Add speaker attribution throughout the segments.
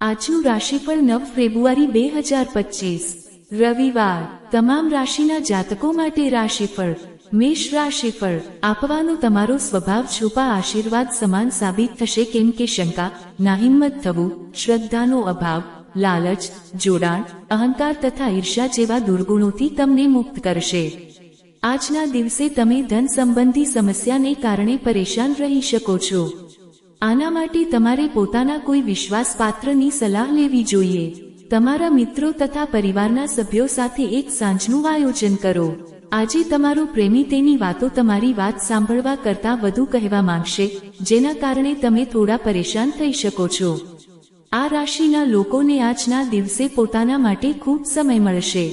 Speaker 1: આજનું રાશિફળ નવ ફેબ્રુઆરી બે હજાર પચીસ. રવિવાર. તમામ રાશિના જાતકો માટે રાશિફળ મેષ રાશિફળ આપવાનો તમારો સ્વભાવ છુપા આશીર્વાદ સમાન સાબિત થશે કેમ કે શંકા, નાહિંમત થવું, શ્રદ્ધાનો અભાવ, લાલચ, જોડાણ, અહંકાર તથા ઈર્ષા જેવા દુર્ગુણોથી તમને મુક્ત કરશે. આજના દિવસે તમે ધન સંબંધી સમસ્યાને કારણે પરેશાન રહી શકો છો. આના માટે તમારે પોતાના કોઈ વિશ્વાસપાત્રની સલાહ લેવી જોઈએ. તમારા મિત્રો તથા પરિવારના સભ્યો સાથે એક સાંજનું આયોજન કરો. આજે તમારો પ્રેમી તેની વાતો તમારી વાત સાંભળવા કરતાં વધુ કહેવા માંગશે, જેના કારણે તમે થોડા પરેશાન થઈ શકો છો. આ રાશિના લોકોને આજના દિવસે પોતાના માટે ખૂબ સમય મળશે.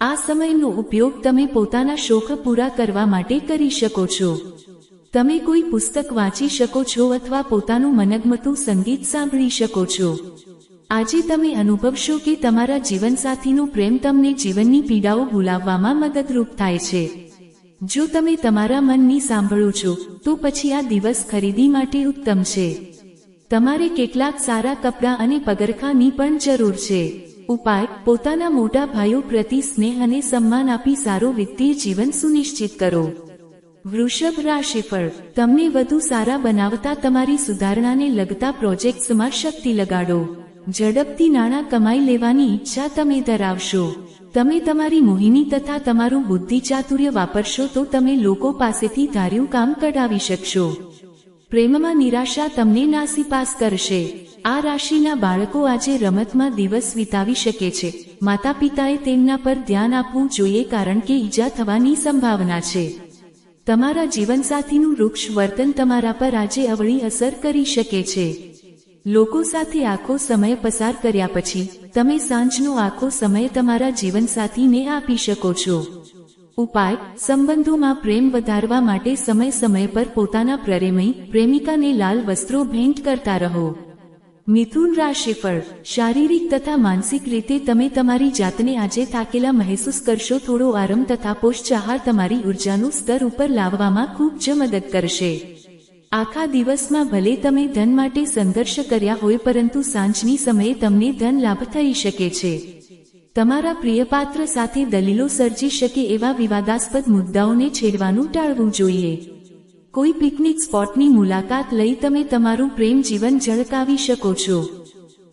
Speaker 1: આ સમયનો ઉપયોગ તમે પોતાના શોખ પૂરા કરવા માટે કરી શકો છો. તમે કોઈ પુસ્તક વાંચી શકો છો અથવા પોતાનું મનગમતું સંગીત સાંભળી શકો છો. આજે તમે અનુભવશો કે તમારા જીવનસાથીનો પ્રેમ તમને જીવનની પીડાઓ ભૂલાવવામાં મદદરૂપ થાય છે. જો તમે તમારા મનની સાંભળો છો, તો પછી આ દિવસ ખરીદી માટે ઉત્તમ છે. તમારે કેટલાક સારા કપડાં અને પગરખાની પણ જરૂર છે. ઉપાય, પોતાના મોટા ભાઈઓ પ્રતિ સ્નેહ અને સન્માન આપી સારો વિત્તીય જીવન સુનિશ્ચિત કરો. વૃષભ રાશિફળ તમને વધુ સારા બનાવતા તમારી સુધારણાને લગતા પ્રોજેક્ટ્સમાં શક્તિ લગાડો. ઝડપથી નાણાં કમાઈ લેવાની ઈચ્છા તમે ધરાવશો. તમે તમારી મોહિની તથા તમારું બુદ્ધિ ચાતુર્ય વાપરશો તો તમે લોકો પાસેથી ધાર્યું કામ કઢાવી શકશો. પ્રેમમાં નિરાશા તમને નાસીપાસ કરશે. આ રાશિના બાળકો આજે રમતમાં દિવસ વિતાવી શકે છે. માતા પિતાએ તેમના પર ધ્યાન આપવું જોઈએ કારણ કે ઈજા થવાની સંભાવના છે. તમારા જીવનસાથીનું વૃક્ષ વર્તન તમારા પર આજે અવળી અસર કરી શકે છે. લોકો સાથે આખો સમય પસાર કર્યા પછી, તમે સાંજનો આખો સમય તમારા જીવનસાથીને આપી શકો છો. ઉપાય, સંબંધોમાં પ્રેમ વધારવા માટે સમય સમય પર પોતાના પ્રેમી, પ્રેમિકાને લાલ વસ્ત્રો ભેન્ટ કરતા રહો. મિથુન રાશિફળ શારીરિક તથા માનસિક રીતે તમે તમારી જાતને આજે થાકેલા મહેસૂસ કરશો. થોડો આરામ તથા પોષક આહાર તમારી ઉર્જાનું સ્તર ઉપર લાવવામાં ખૂબ જ મદદ કરશે. આખા દિવસમાં ભલે તમે ધન માટે સંઘર્ષ કર્યા હોય પરંતુ સાંજની સમયે તમને ધન લાભ થઈ શકે છે. તમારા પ્રિયપાત્ર સાથે દલીલો સર્જી શકે એવા વિવાદાસ્પદ મુદ્દાઓને છેડવાનું ટાળવું જોઈએ. કોઈ પિકનિક સ્પોટની મુલાકાત લઈ તમે તમારું પ્રેમ જીવન ઝળકાવી શકો છો.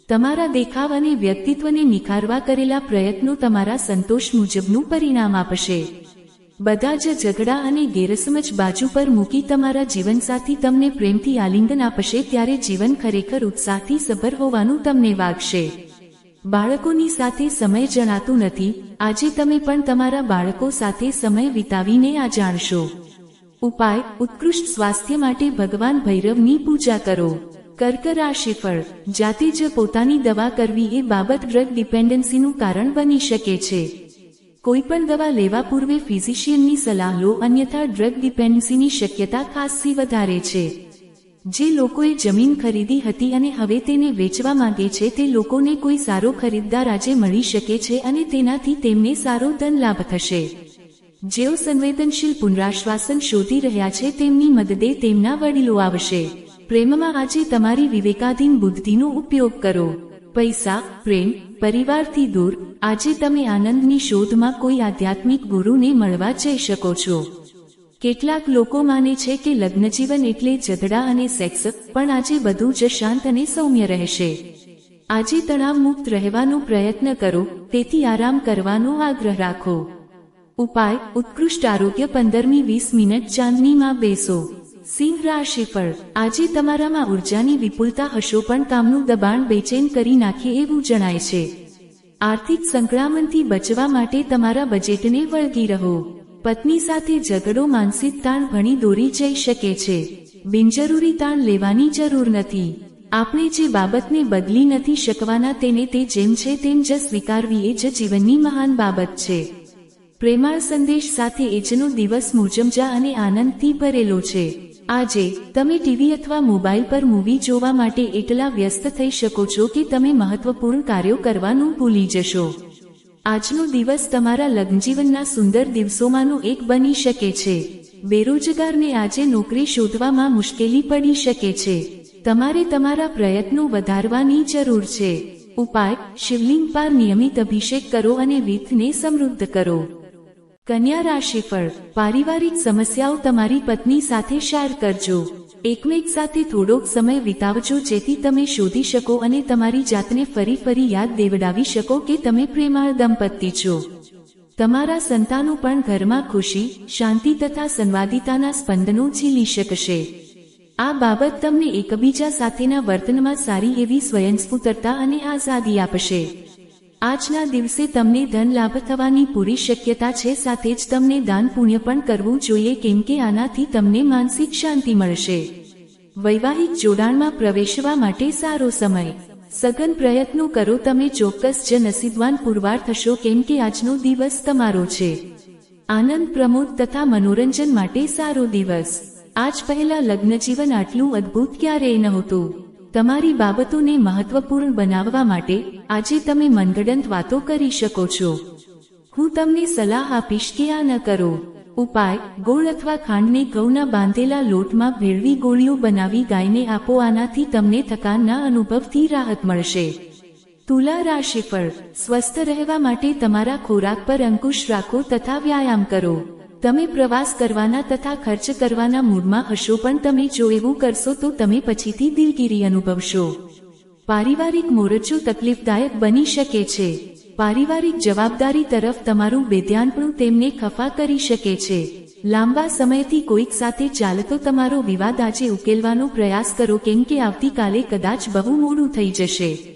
Speaker 1: તમારા દેખાવ અને વ્યક્તિત્વને નિખારવા કરેલા પ્રયત્નો તમારા સંતોષ મુજબનું પરિણામ આપશે. બધા જ ઝઘડા અને ગેરસમજ બાજુ પર મૂકી તમારા જીવનસાથી તમને પ્રેમથી આલિંગન આપશે ત્યારે જીવન ખરેખર ઉત્સાહથી સભર હોવાનું તમને વાગશે. બાળકોની સાથે સમય જણાતું નથી. આજે તમે પણ તમારા બાળકો સાથે સમય વિતાવીને આ જાણશો. ઉપાય, ઉત્કૃષ્ટ સ્વાસ્થ્ય માટે ભગવાન ભૈરવની પૂજા કરો. કર્ક રાશિફળ જાતે જ પોતાની દવા કરવી એ બાબત ડ્રગ ડિપેન્ડન્સીનું કારણ બની શકે છે. કોઈ પણ દવા લેવા પૂર્વે ફિઝિશિયનની સલાહ લો અન્યથા ડ્રગ ડિપેન્ડન્સીની શક્યતા ખાસી વધારે છે. જે લોકોએ જમીન ખરીદી હતી અને હવે તેને વેચવા માંગે છે તે લોકોને કોઈ સારો ખરીદદાર આજે મળી શકે છે અને તેનાથી તેમને સારો ધન લાભ થશે. જેઓ સંવેદનશીલ પુનરાશ્વાસન શોધી રહ્યા છે તેમની મદદે તેમના વડીલો આવશે. પ્રેમમાં આજે તમારી વિવેકાધીન બુદ્ધિનો ઉપયોગ કરો. પૈસા, પ્રેમ, પરિવારથી દૂર, આજે તમે આનંદની શોધમાં કોઈ આધ્યાત્મિક ગુરુને મળવા જઈ શકો છો. કેટલાક લોકો માને છે કે લગ્નજીવન એટલે જધડા અને સેક્સ, પણ આજે બધું જ શાંત અને સૌમ્ય રહેશે. આજે તણાવ મુક્ત રહેવાનો પ્રયત્ન કરો, તેથી આરામ કરવાનો આગ્રહ રાખો. ઉપાય, ઉત્કૃષ્ટ આરોગ્ય પંદરમી વીસ મિનિટ ચાંદનીમાં બેસો. સિંહ રાશિફળ આજે તમારામાં ઉર્જાની વિપુલતા હશો પણ કામનું દબાણ બેચેન કરી નાખે એવું જણાય છે. આર્થિક સંકળામણથી બચવા માટે તમારા બજેટને વળગી રહો. પત્ની સાથે ઝઘડો માનસિક તાણ ભણી દોરી જઈ શકે છે. બિનજરૂરી તાણ લેવાની જરૂર નથી. આપણે જે બાબતને બદલી નથી શકવાના તેને તે જેમ છે તેમ જ સ્વીકારવી એ જ જીવનની મહાન બાબત છે. પ્રેમાળ સંદેશ સાથે એજનો દિવસ મુજમજા અને આનંદથી ભરેલો છે. આજે, તમે ટીવી અથવા મોબાઈલ પર મૂવી જોવા માટે એટલા વ્યસ્ત થઈ શકો છો કે તમે મહત્વપૂર્ણ કાર્યો કરવાનું ભૂલી જશો. આજનો દિવસ તમારા લગ્નજીવનના સુંદર દિવસોમાંનો એક બની શકે છે. બેરોજગારને આજે નોકરી શોધવામાં મુશ્કેલી પડી શકે છે. તમારે તમારા પ્રયત્નો વધારવાની જરૂર છે. ઉપાય, શિવલિંગ પર નિયમિત અભિષેક કરો અને વિથને સમૃદ્ધ કરો. કન્યા રાશિફળ પારિવારિક સમસ્યાઓ તમારી પત્ની સાથે શેર કરજો. એકમેક સાથે થોડોક સમય વિતાવજો જેથી તમે શોધી શકો અને તમારી જાતને ફરી ફરી યાદ દેવડાવી શકો કે તમે પ્રેમાળ દંપતી છો. તમારા સંતાનો પણ ઘરમાં ખુશી, શાંતિ તથા સંવાદિતાના સ્પંદનો ઝીલી શકશે. આ બાબત તમને એકબીજા સાથેના વર્તનમાં સારી એવી સ્વયંસ્ફૂતરતા અને આઝાદી આપશે. આજના દિવસે તમને ધન લાભ થવાની પૂરી શક્યતા છે, સાથે જ તમને દાન પુણ્ય પણ કરવું જોઈએ, કેમ કે આનાથી તમને માનસિક શાંતિ મળશે. વૈવાહિક જોડાણમાં પ્રવેશવા માટે સારો સમય. સઘન પ્રયત્નો કરો, તમે ચોક્કસ જ નસીબવાન પુરવાર થશો, કેમ કે આજનો દિવસ તમારો છે. આનંદ, પ્રમોદ તથા મનોરંજન માટે સારો દિવસ. આજ પહેલા લગ્નજીવન આટલું અદ્ભુત ક્યારેય નહોતું. તમારી બાબતોને મહત્વપૂર્ણ બનાવવા માટે આજે તમે મનગડંત વાતો કરી શકો છો. હું તમને સલાહ આપીશ કે આ ન કરો. ઉપાય, ગોળ અથવા ખાંડને ઘઉંના બાંધેલા લોટમાં ભેળવી ગોળીઓ બનાવી ગાયને આપો, આનાથી તમને થકાનના અનુભવથી રાહત મળશે. તુલા રાશિફળ, સ્વસ્થ રહેવા માટે તમારા ખોરાક પર અંકુશ રાખો તથા વ્યાયામ કરો. તમે પ્રવાસ કરવાના તથા ખર્ચ કરવાના મૂડમાં હશો પણ તમે જો એવું કરશો તો તમે પછીથી દિલગીરી અનુભવશો. પારિવારિક મોરચો તકલીફદાયક બની શકે છે. પારિવારિક જવાબદારી તરફ તમારું બેધ્યાનપણું તેમને ખફા કરી શકે છે. લાંબા સમયથી કોઈક સાથે ચાલતો તમારો વિવાદ આજે ઉકેલવાનો પ્રયાસ કરો કેમ કે આવતીકાલે કદાચ બહુ મોડું થઈ જશે.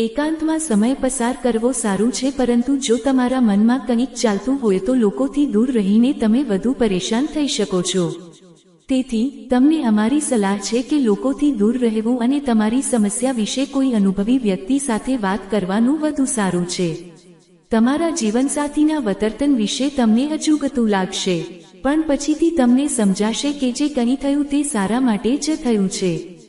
Speaker 1: એકાંતમાં સમય પસાર કરવો સારું છે, પરંતુ જો તમારા મનમાં કંઈક ચાલતું હોય તો લોકોથી દૂર રહીને તમે વધુ પરેશાન થઈ શકો છો. તેથી, તમને અમારી સલાહ છે કે લોકોથી દૂર રહેવું અને તમારી સમસ્યા વિશે કોઈ અનુભવી વ્યક્તિ સાથે વાત કરવાનું વધુ સારું છે. તમારા જીવનસાથીના વતર્તન વિશે તમને અજુગતું લાગશે. પણ પછીથી તમને સમજાશે કે જે કંઈ થયું તે સારા માટે જ થયું છે.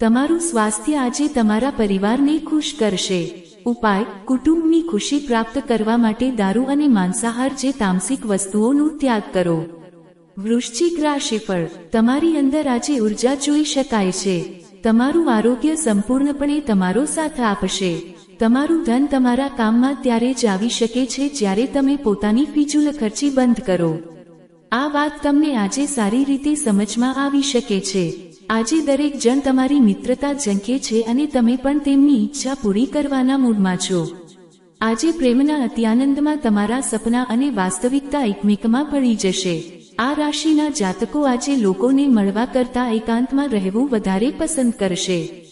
Speaker 1: તમારું સ્વાસ્થ્ય આજે તમારા પરિવારને ખુશ કરશે. ઉપાય, કુટુંબની ખુશી પ્રાપ્ત કરવા માટે દારૂ અને માંસાહાર જે તામસિક વસ્તુઓનો ત્યાગ કરો. વૃશ્ચિક રાશિફળ, તમારી અંદર આજે ઊર્જા જોઈ શકાય છે. તમારું આરોગ્ય સંપૂર્ણપણે તમારો સાથ આપશે. તમારું ધન તમારા કામમાં ત્યારે જ આવી શકે છે જ્યારે તમે પોતાની ફિજુલ ખર્ચી બંધ કરો. આ વાત તમને આજે સારી રીતે સમજમાં આવી શકે છે. આજે દરેક જણ તમારી મિત્રતા ઝંખે છે અને તમે પણ તેમની ઈચ્છા પૂરી કરવાના મૂડમાં છો. આજે પ્રેમના અત્યાનંદમાં તમારા સપના અને વાસ્તવિકતા એકમેકમાં ભળી જશે. આ રાશિના જાતકો આજે લોકોને મળવા કરતા એકાંતમાં રહેવું વધારે પસંદ કરશે.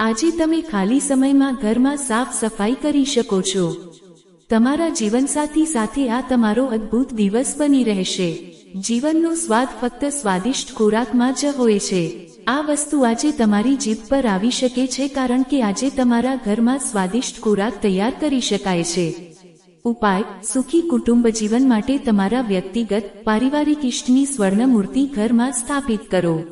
Speaker 1: આજે તમે ખાલી સમયમાં ઘરમાં સાફ સફાઈ કરી શકો છો. તમારા જીવનસાથી સાથે આ તમારો અદ્ભુત દિવસ બની રહેશે. જીવનનો સ્વાદ ફક્ત સ્વાદિષ્ટ ખોરાકમાં જ હોય છે. આ વસ્તુ આજે તમારી જીભ પર આવી શકે છે કારણ કે આજે તમારા ઘરમાં સ્વાદિષ્ટ ખોરાક તૈયાર કરી શકાય છે. ઉપાય, સુખી કુટુંબ જીવન માટે તમારા વ્યક્તિગત, પારિવારિક ઇષ્ટની સ્વર્ણ મૂર્તિ ઘરમાં સ્થાપિત કરો.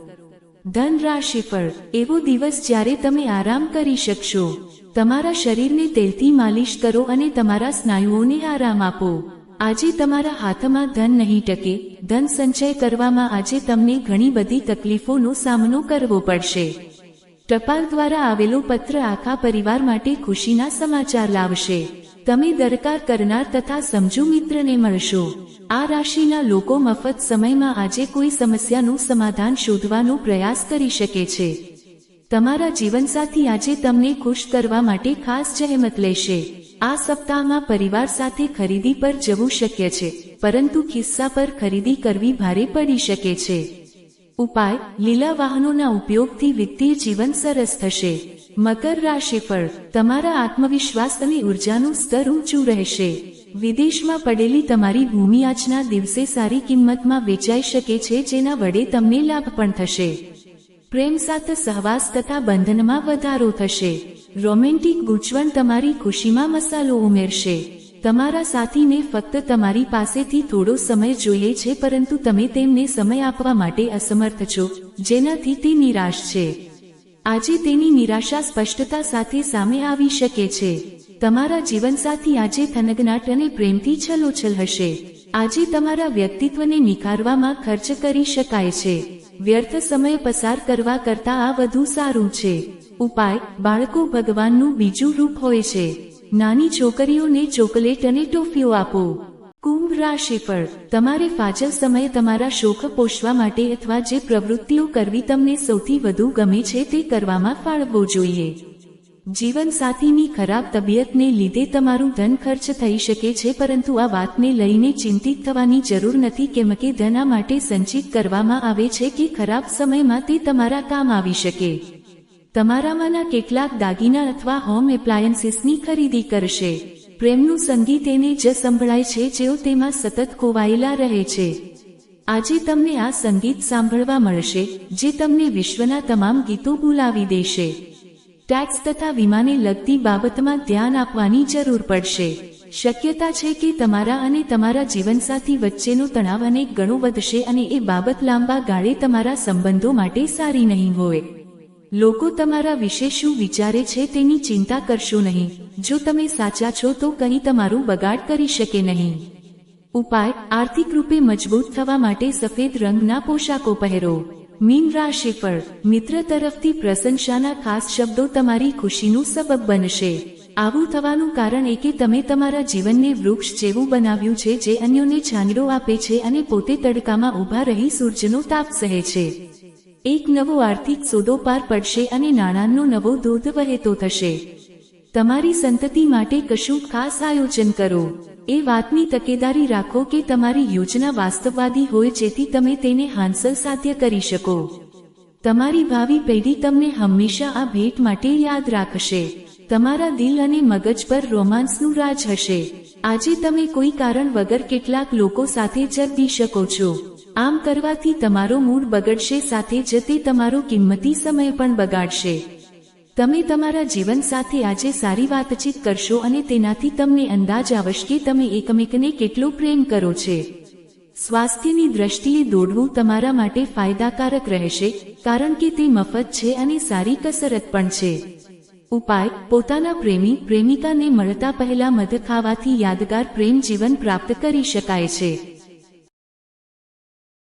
Speaker 1: ધન રાશિફળ એવો દિવસ જ્યારે તમે આરામ કરી શકશો. તમારા શરીરને તેલથી માલિશ કરો અને તમારા સ્નાયુઓને આરામ આપો. આજે તમારા હાથમાં ધન નહીં ટકે, ધન સંચય કરવામાં આજે તમને ઘણી બધી તકલીફોનો સામનો કરવો પડશે. ટપાલ દ્વારા આવેલો પત્ર આખા પરિવાર માટે ખુશીના સમાચાર લાવશે. તમે દરકાર કરનાર તથા સમજુ મિત્રને મળશો. આ રાશિના લોકો મફત સમયમાં આજે કોઈ સમસ્યાનું સમાધાન શોધવાનો પ્રયાસ કરી શકે છે. તમારા જીવનસાથી આજે તમને ખુશ કરવા માટે ખાસ જહેમત લેશે. આ સપ્તાહમાં પરિવાર સાથે ખરીદી પર જવું શક્ય છે, પરંતુ ખિસ્સા પર ખરીદી કરવી ભારે પડી શકે છે. ઉપાય, લીલા વાહનોના ઉપયોગથી વિત્તીય જીવન સરસ થશે. મકર રાશિફળ તમારા આત્મવિશ્વાસ અને ઉર્જાનું સ્તર ઊંચું રહેશે. વિદેશમાં પડેલી તમારી ભૂમિ આજના દિવસે સારી કિંમતમાં વેચાઈ શકે છે, જેના વડે તમને લાભ પણ થશે. પ્રેમ સાથે સહવાસ તથા બંધનમાં વધારો થશે. રોમેન્ટિક ગૂંચવણ તમારી ખુશીમાં મસાલો ઉમેરશે. તમારા સાથીને ફક્ત તમારી પાસેથી થોડો સમય જોઈએ છે પરંતુ તમે તેમને સમય આપવા માટે અસમર્થ છો, જેનાથી તે નિરાશ છે. આજે તેની નિરાશા સ્પષ્ટતા સાથે સામે આવી શકે છે. તમારા જીવનસાથી આજે થનગનાટ અને પ્રેમથી છલોછલ હશે. આજે તમારા વ્યક્તિત્વને નિખારવામાં ખર્ચ કરી શકાય છે. વ્યર્થ સમય પસાર કરવા કરતાં આ વધુ સારું છે. ઉપાય, બાળકો ભગવાનનું બીજું રૂપ હોય છે. નાની છોકરીઓને ચોકલેટ અને ટોફીઓ આપો. કુંભ રાશિ પર, તમારે ફાજલ સમયે તમારા શોખ પોષવા માટે અથવા જે પ્રવૃત્તિઓ કરવી તમને સૌથી વધુ ગમે છે તે કરવામાં ફાળવવો જોઈએ. જીવનસાથીની ખરાબ તબિયતને લીધે તમારું ધન ખર્ચ થઈ શકે છે, પરંતુ આ વાતને લઈને ચિંતિત થવાની જરૂર નથી કેમ કે ધન આ માટે સંચિત કરવામાં આવે છે કે ખરાબ સમયમાં તે તમારા કામ આવી શકે. તમારામાંના કેટલાક દાગીના અથવા હોમ એપ્લાયન્સીસની ખરીદી કરશે. પ્રેમનું સંગીત એને જ સંભળાય છે, જેઓ તેમાં સતત ખોવાયેલા રહે છે. આજે તમને આ સંગીત સાંભળવા મળશે, જે તમને વિશ્વના તમામ ગીતો બોલાવી દેશે. ટેક્સ તથા વીમાને લગતી બાબતમાં ધ્યાન આપવાની જરૂર પડશે. શક્યતા છે કે તમારા અને તમારા જીવનસાથી વચ્ચેનો તણાવ અનેક ગણો વધશે અને એ બાબત લાંબા ગાળે તમારા સંબંધો માટે સારી નહીં હોય. લોકો તમારા વિશે શું વિચારે છે તેની ચિંતા કરશો નહીં. જો તમે સાચા છો તો કંઈ તમારું બગાડ કરી શકે નહીં. ઉપાય, આર્થિક રૂપે મજબૂત થવા માટે સફેદ રંગના પોશાકો પહેરો. મીન રાશિફળ મિત્ર તરફથી પ્રશંસાના ખાસ શબ્દો તમારી ખુશીનું સબબ બનશે. આવું થવાનું કારણ એ કે તમે તમારા જીવનને વૃક્ષ જેવું બનાવ્યું છે જે અન્યોને છાંદડો આપે છે અને પોતે તડકામાં ઊભા રહી સૂર્યનો તાપ સહે છે. એક નવો આર્થિક સોદો પાર પડશે અને નાણાંનો નવો ધોધ વહેતો થશે. તમારી સંતતિ માટે કશું ખાસ આયોજન કરો. એ વાતની તકેદારી રાખો કે તમારી યોજના વાસ્તવવાદી હોય જેથી તમે તેને હાંસલ સાધ્ય કરી શકો. તમારી ભાવિ પેઢી તમને હંમેશા આ ભેટ માટે યાદ રાખશે. તમારા દિલ અને મગજ પર રોમાન્સનું રાજ હશે. આજે તમે કોઈ કારણ વગર કેટલાક લોકો સાથે જપી શકો છો. આમ કરવાથી તમારો મૂડ બગડશે સાથે જ તે તમારો કિંમતી સમય પણ બગાડશે. તમે તમારા જીવન સાથે આજે સારી વાતચીત કરશો અને તેનાથી તમને અંદાજ આવશે કે તમે એકમેકને કેટલો પ્રેમ કરો છે. સ્વાસ્થ્યની દ્રષ્ટિએ દોડવું તમારા માટે ફાયદાકારક રહેશે, કારણ કે તે મફત છે અને સારી કસરત પણ છે. ઉપાય, પોતાના પ્રેમી, પ્રેમિકાને મળતા પહેલા મધ ખાવાથી યાદગાર પ્રેમ જીવન પ્રાપ્ત કરી શકાય છે.